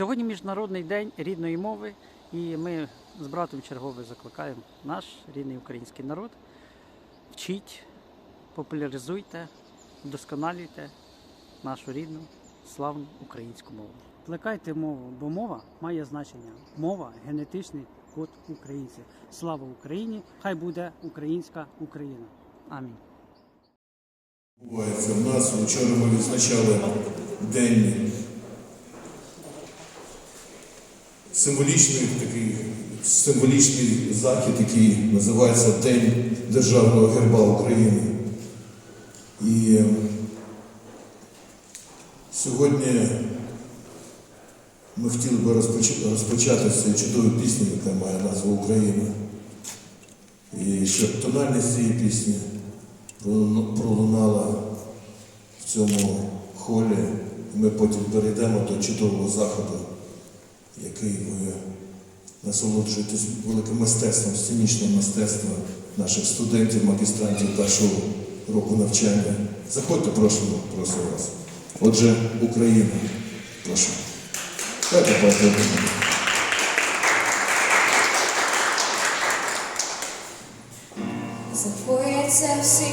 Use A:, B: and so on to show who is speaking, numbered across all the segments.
A: Сьогодні Міжнародний день рідної мови, і ми з братом чергове закликаємо наш рідний український народ. Вчіть, популяризуйте, вдосконалюйте нашу рідну, славну українську мову. Плекайте мову, бо мова має значення. Мова генетичний код українців. Слава Україні! Хай буде українська Україна. Амінь.
B: Відбувається в нас. Вчора ми відзначали день символічний такий символічний захід, який називається День Державного герба України. І е, сьогодні ми хотіли би розпоч- розпочати з цієї чудової пісні, яка має назву Україна. І щоб тональність цієї пісні пролунала в цьому холі, ми потім перейдемо до чудового заходу, який ви насолоджуєтесь великим мистецтвом, сценічним мистецтвом наших студентів, магістрантів першого року навчання. Заходьте, просимо, просимо вас. Отже, Україна, прошу. Дайте поаплодуємо.
C: Запояться всі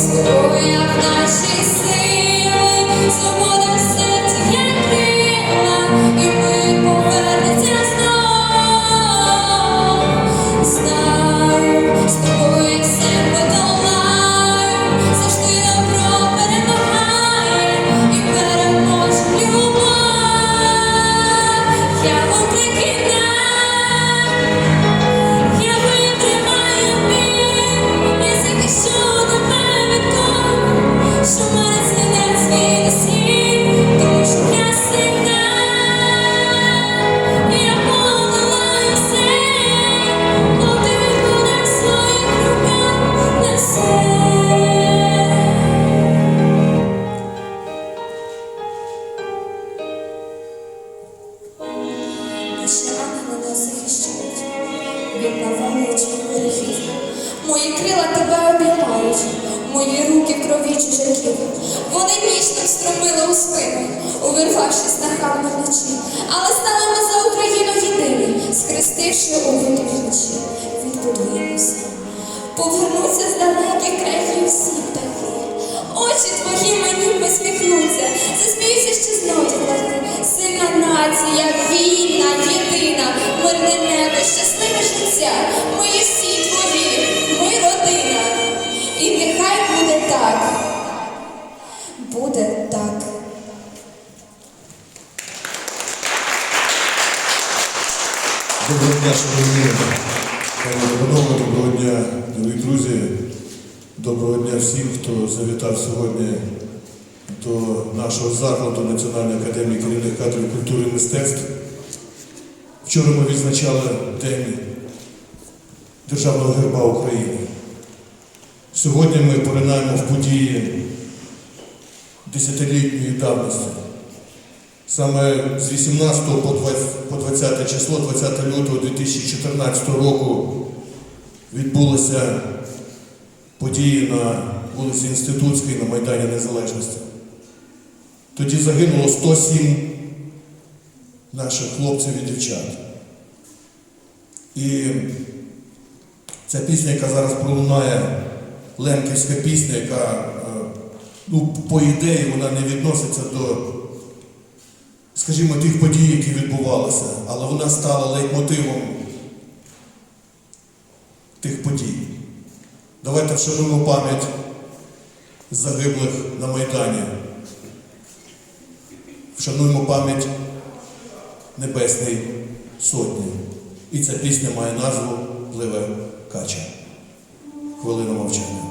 C: З в наші сили, Наші рани нас захищають від навалить гріхів. Мої крила тебе обіймають, мої руки крові чужаків. Вони ніжно встромили у спину, увірвавшись нахабно вночі. Але станемо за Україну єдині, схрестивши обидві вночі. Відбудуємося. Повернуться з далеких країв всі птахи. Очі твої мені посміхнуться, засміються ще знов. Сильна нація, вільна, єдина, мирне небо, щасливе життя. Ми всі твої, ми родина. І нехай буде так. Буде так.
B: Доброго дня, шановні доброго дня, дорогі друзі. Доброго дня всім, хто завітав сьогодні до нашого закладу Національної академії керівних кадрів культури і мистецтв. Вчора ми відзначали День Державного герба України. Сьогодні ми поринаємо в події десятилітньої давності. Саме з 18 по 20 число, 20 лютого 2014 року відбулися події на вулиці Інститутській на Майдані Незалежності.
D: Тоді загинуло 107 наших хлопців і дівчат. І ця пісня, яка зараз пролунає, ленківська пісня, яка, е, ну, по ідеї, вона не відноситься до, скажімо, тих подій, які відбувалися, але вона стала лейтмотивом тих подій. Давайте вшануємо пам'ять загиблих на Майдані. Вшануємо пам'ять Небесної Сотні. І ця пісня має назву Пливе Кача. Хвилина мовчання.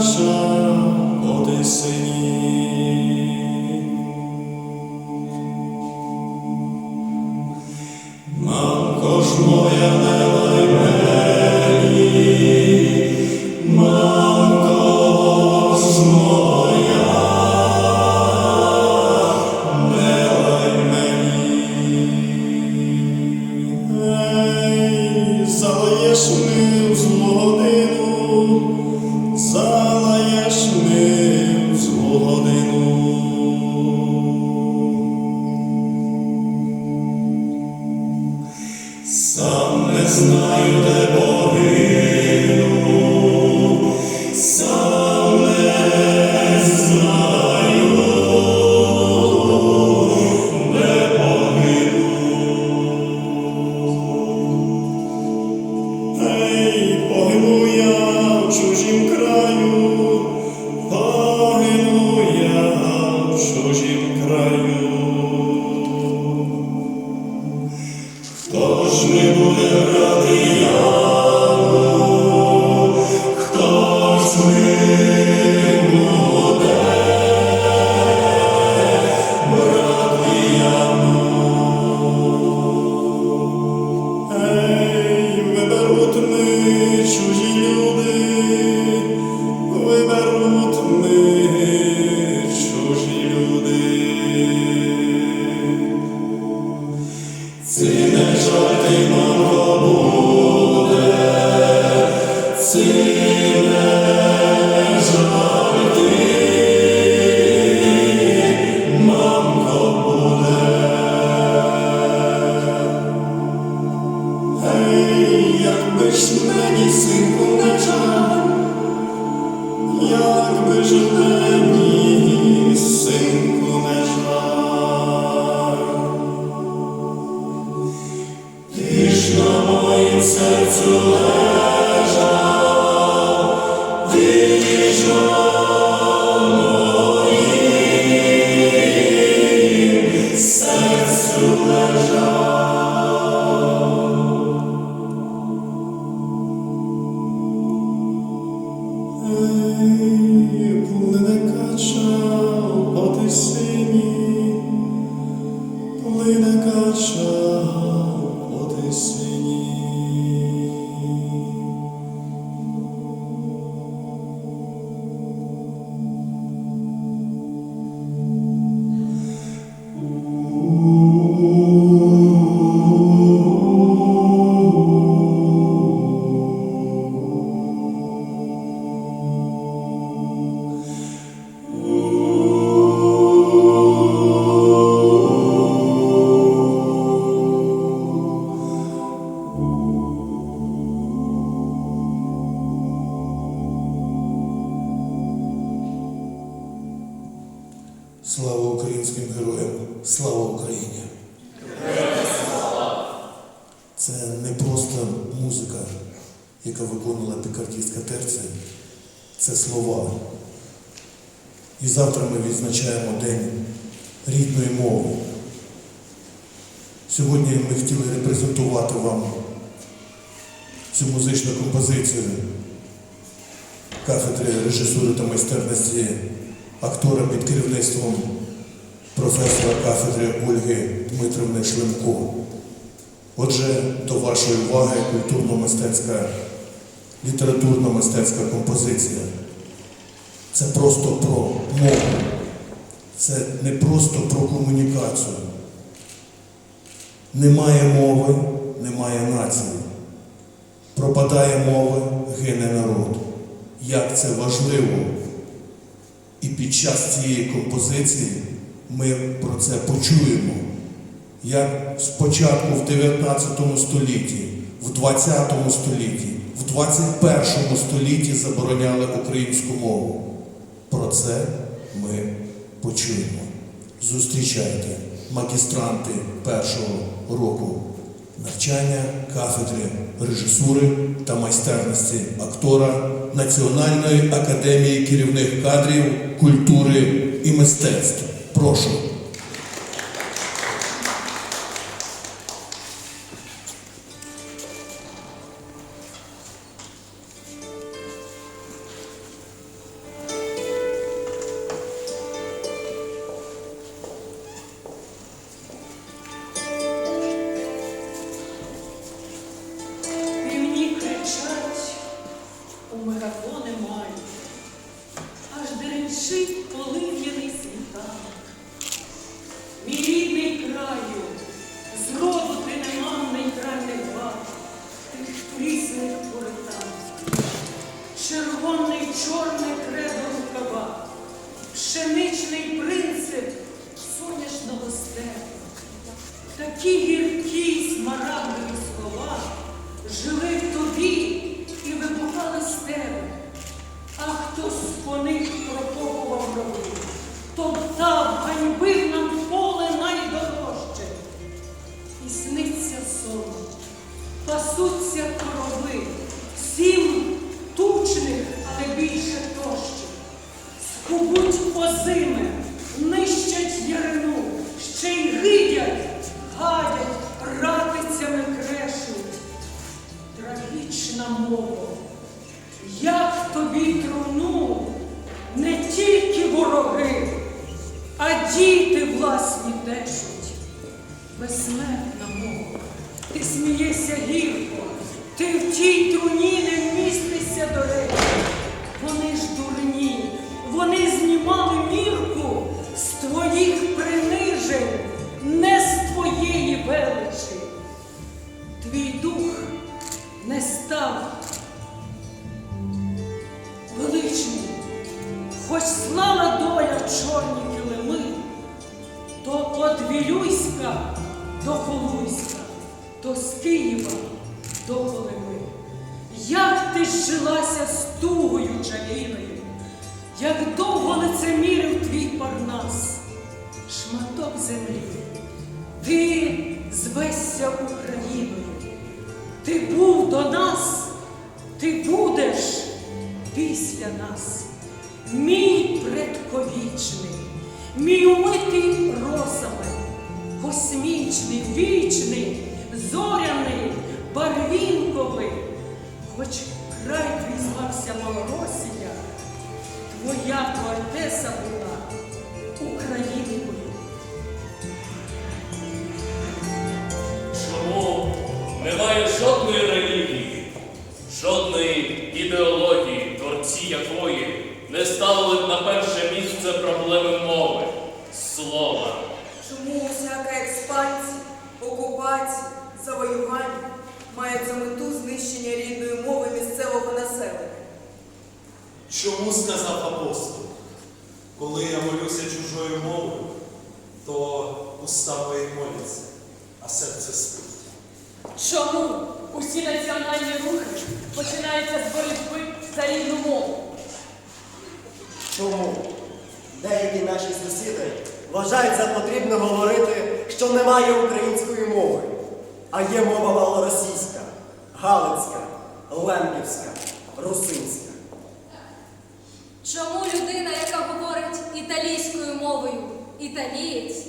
D: shall І завтра ми відзначаємо День рідної мови. Сьогодні ми хотіли репрезентувати вам цю музичну композицію
B: кафедри режисури та майстерності актора під керівництвом професора кафедри Ольги Дмитровни Шлемко. Отже, до вашої уваги культурно-мистецька, літературно-мистецька композиція. Це просто про мову. Це не просто про комунікацію. Немає мови, немає нації. Пропадає мова, гине народ. Як це важливо. І під час цієї композиції ми про це почуємо. Як спочатку в 19 столітті, в 20 столітті, в 21 столітті забороняли українську мову. Про це ми почуємо. Зустрічайте магістранти першого року навчання кафедри режисури та майстерності актора Національної академії керівних кадрів культури і мистецтв. Прошу.
E: Трагічна мова, як тобі труну не тільки вороги, а діти власні тешуть. Безсмертна мова, ти смієшся гірко, ти в тій труні не вмістишся до речі. Вони ж дурні, вони знімали до Холуйська, то з Києва до Колими. Як ти зжилася з тугою чарівною, як довго лицемірив твій парнас, шматок землі, ти звешся Україною, ти був до нас, ти будеш після нас, мій предковічний, мій умитий росами, livre
F: Чому
G: сказав апостол? Коли я молюся чужою мовою, то уста мої моляться, а серце спить.
H: Чому усі національні рухи починаються з боротьби за рідну мову?
I: Чому деякі наші сусіди вважають за потрібне говорити, що немає української мови, а є мова малоросійська, галицька, лемківська, русинська.
C: Чому людина, яка говорить італійською мовою, італієць,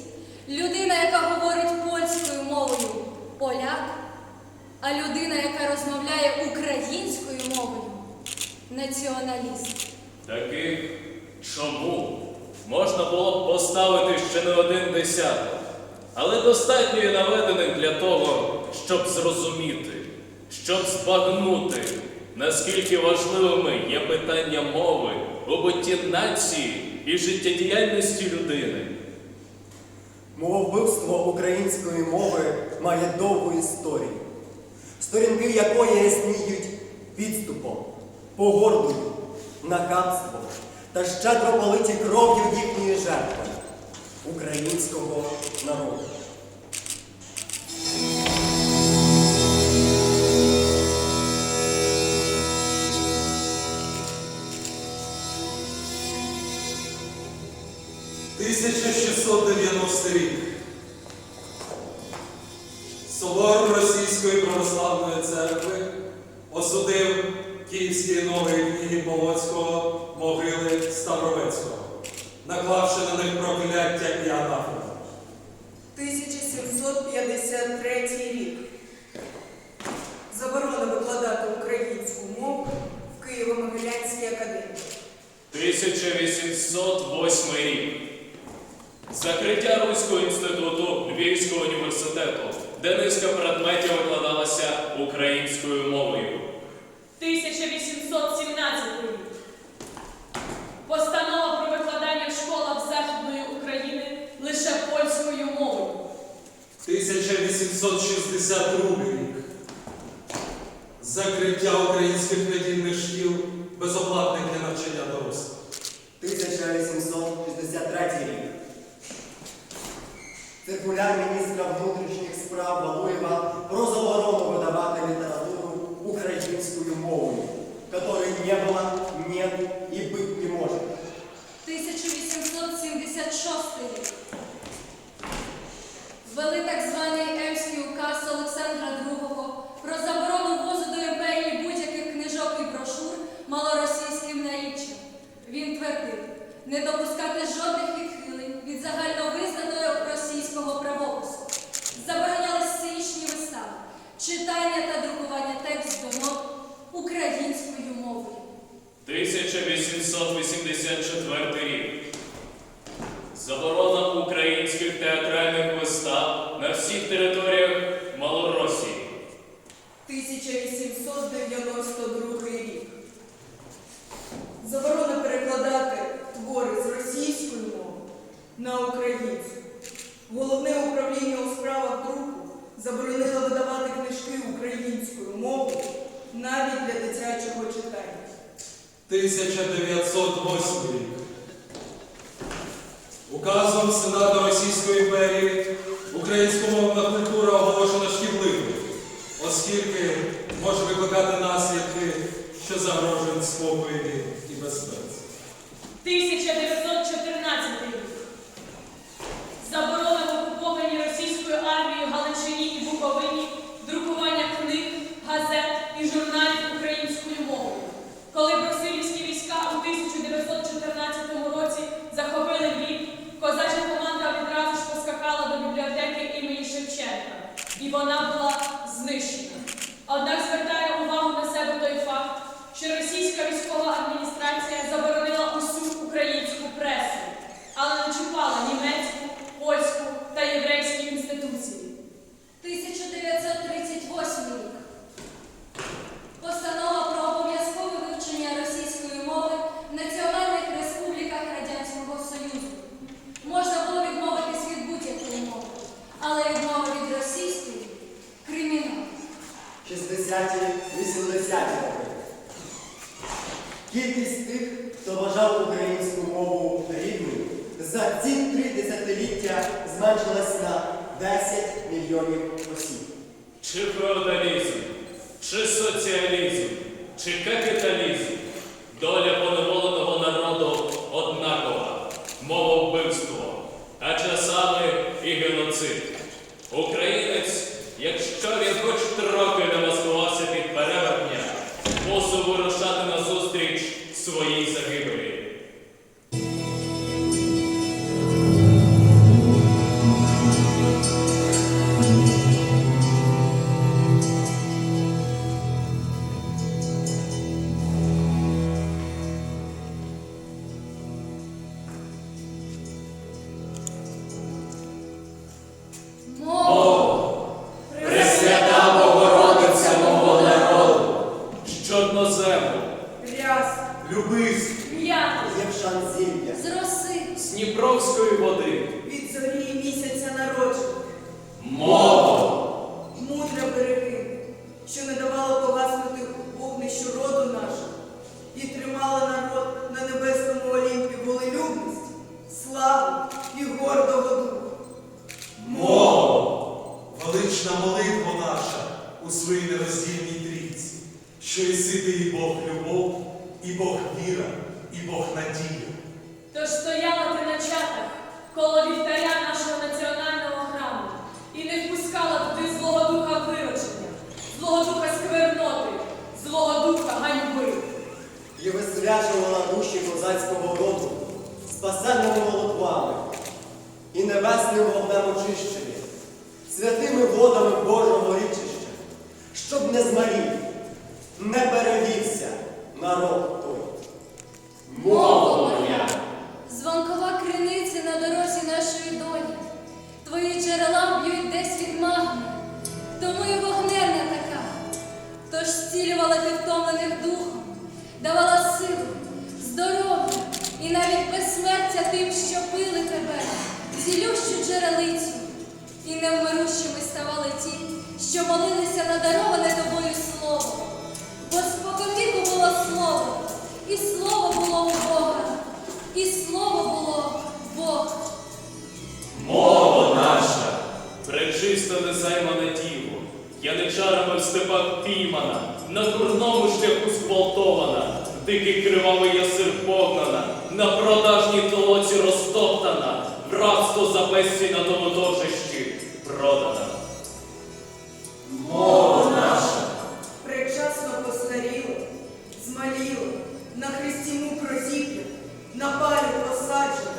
C: людина, яка говорить польською мовою, поляк, а людина, яка розмовляє українською мовою, націоналіст.
F: Таких чому? Можна було б поставити ще не один десяток, але достатньо і наведених для того, щоб зрозуміти, щоб збагнути, наскільки важливими є питання мови у бутті нації і життєдіяльності людини.
I: Мововбивство української мови має довгу історію, сторінки якої рясніють підступом, погордою, нахабством та щедро политі кров'ю їхньої жертви українського народу.
G: – 1690. Собор Російської православної церкви осудив київські нової книги Полоцького могили Ставровецького, наклавши на них прокляття і анафему.
J: 1753 рік. Заборона викладати українську мову в Києво-Могилянській академії.
F: 1808 рік. Закриття Руського інституту Львівського університету, де низка предметів викладалася українською мовою.
H: 1817 рік. Постанова про викладання в школах Західної України лише польською мовою.
G: 1862 рік. Закриття українських недільних шкіл безоплатних для навчання дорослих.
I: 1863 рік.
F: ser mulher ministra da на
J: українську. Головне управління у справах друку заборонило видавати книжки українською мовою навіть для дитячого читання.
G: 1908 рік. Указом Сенату Російської імперії українськомовна культура оголошена шкідливою, оскільки може викликати наслідки, що загрожують спокої і безпеці.
H: 1914 рік. Заборона в окупованій російською армією Галичині і Буковині друкування книг, газет і журналів українською мовою. Коли брусилівські війська у 1914 році захопили Львів, козача команда відразу ж поскакала до бібліотеки імені Шевченка, і вона була знищена. Однак звертає увагу на себе той факт, що російська військова адміністрація заборонила усю українську пресу, але не чіпала німецьку, польську та єврейські інституції.
C: 1938 рік. Постанова про обов'язкове вивчення російської мови в національних республіках Радянського Союзу. Можна було відмовитись від будь-якої мови, але відмова від російської кримінал.
I: 60-80 роки. Кількість тих, хто вважав українську мову рідною, за ці три десятиліття зменшилась на 10 мільйонів осіб.
F: Чи феодалізм, чи соціалізм, чи капіталізм, доля поневоленого народу однакова, мововбивство, а часами і геноцид. Своїй загибелі.
K: Десь тому і вогненна така. Тож зцілювала ти втомлених духом, давала силу, здоров'я і навіть безсмертя тим, що пили тебе, зілющу джерелицю. І невмирущими ставали ті, що молилися на дароване тобою слово. Бо споконвіку було слово, і слово було у Бога, і слово було Бог.
F: Яничарами в степах піймана, на дурному шляху зболтована, дикий кривавий ясир погнана, на продажній толоці розтоптана, в рабство за безці на домодожищі продана.
H: Мова наша предчасно постаріла, змаліла, на хресті мук розіп'я, на палі посаджена,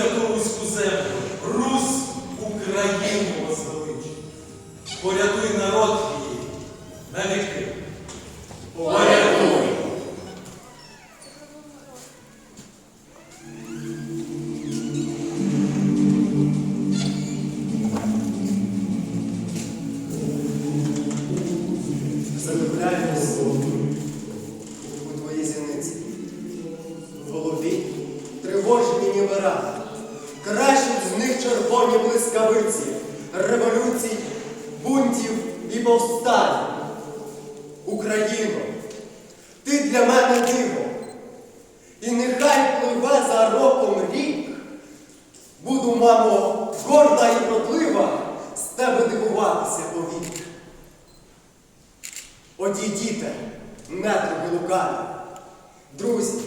I: 드디어 또 그 Одійдіте, недруги лукаві. Друзі,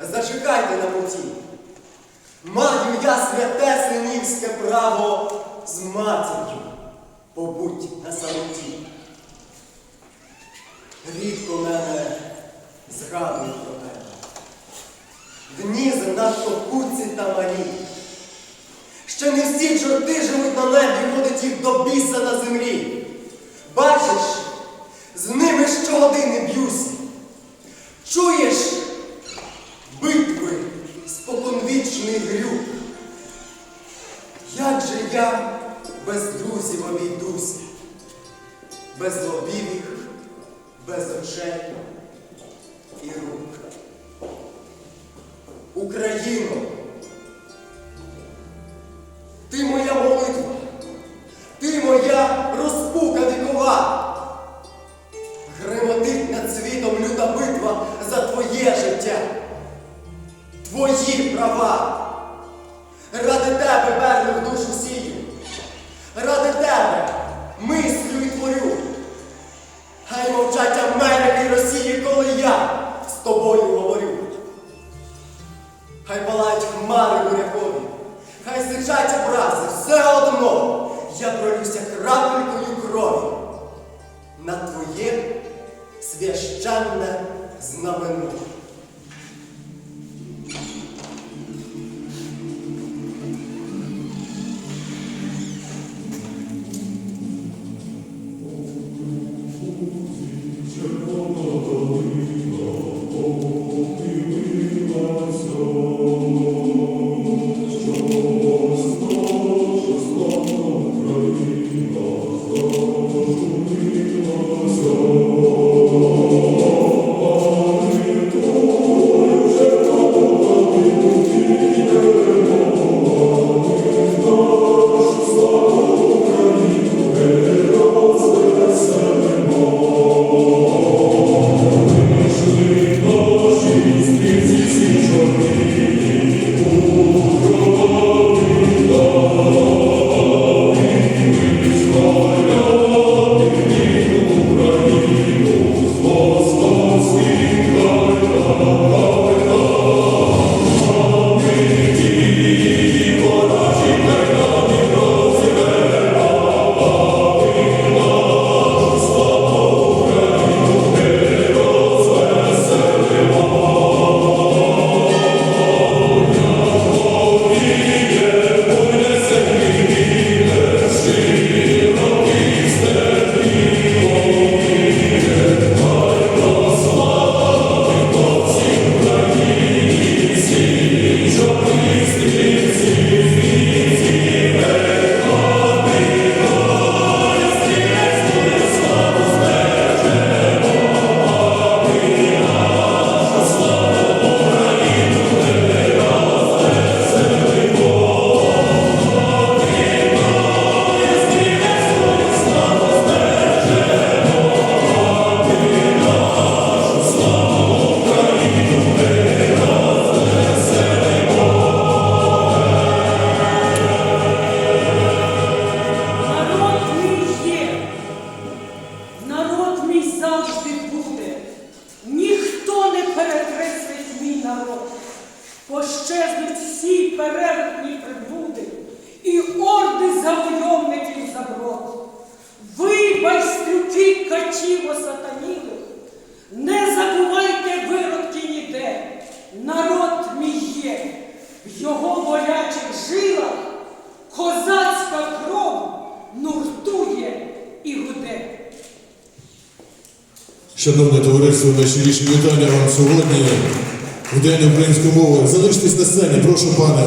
I: зачекайте на путі. Маю я святе синівське право з матір'ю побудь на самоті. Рідко мене згадують про тебе. Дні занадто куці та малі. Ще не всі чорти живуть на небі, ходить їх до біса на землі. Бачиш, з ними щогодини б'юся. Чуєш битви споконвічний грюк. Як же я без друзів обійдуся, без лобів без очей і рук. Україно,
B: сьогоднішнє рішення вітання вам сьогодні. В День української мови. Залишитесь на сцені, прошу пане.